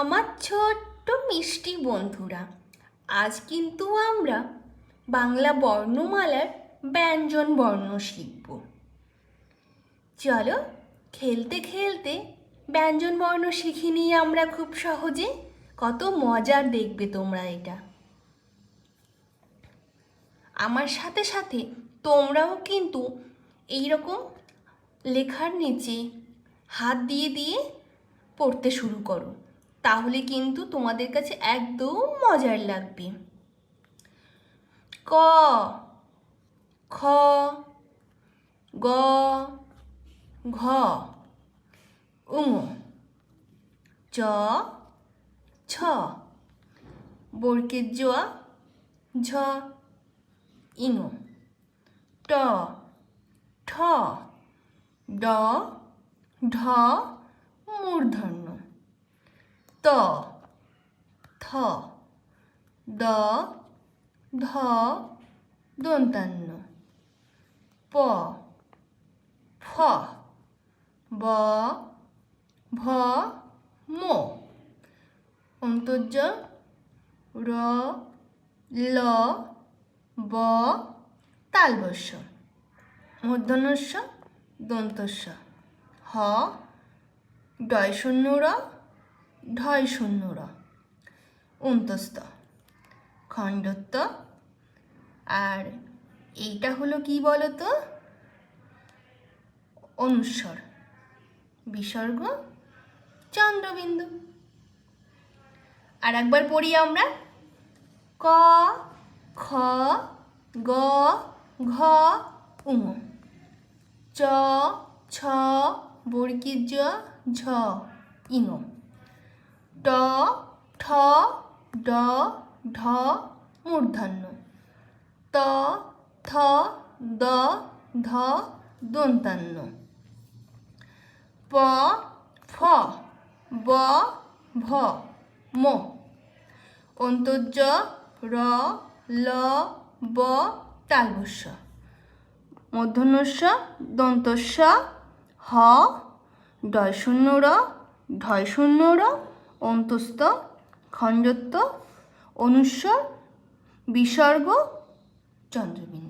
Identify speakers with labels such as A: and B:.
A: আমার ছোট্ট মিষ্টি বন্ধুরা, আজ কিন্তু আমরা বাংলা বর্ণমালার ব্যঞ্জন বর্ণ শিখব। চলো খেলতে খেলতে ব্যঞ্জন বর্ণ শিখে নিই আমরা খুব সহজে। কত মজার দেখবে তোমরা এটা। আমার সাথে সাথে তোমরাও কিন্তু এই রকম লেখার নিচে হাত দিয়ে দিয়ে পড়তে শুরু করো। তাহলে কিন্তু তোমাদের কাছে একদম মজার লাগবে। ক, খ, গ, ঘ উঙ চ, ছ বর্গের জোয়া, ঝ ইঙ ট, ঠ, ড, ঢ, মূর্ধন্য। ত, থ, দ, ধ, দন্তান্ন। প, ফ, ব, ভ, ম। অন্তর্য, র, ল, ব তালবস্য মূর্ধন্যস্য দন্তস্য। হ ডয় শূন্য র ঢয় শূন্য র অন্তস্থ। খণ্ডত্ব। আর এইটা হলো কি বলতো? অনুস্বর। বিসর্গ চন্দ্রবিন্দু। আর একবার পড়ি আমরা। ক, খ, গ, ঘ উঙ চ, ছ বর্গীর জ ঝ ইঙ ট ঠ, ড, ঢ, মূর্ধন্য। ত, থ, দ, ধ, দন্তান্ন। প, ফ, ব, ভ, ম। অন্তর্য, র, ল, ব তালবস্য মূর্ধন্যস্য দন্তস্য হ ডয় শূন্য র ঢয় শূন্য র অন্তস্থ খণ্ডত্ব অনুস্বর বিসর্গ চন্দ্রবিন্দু।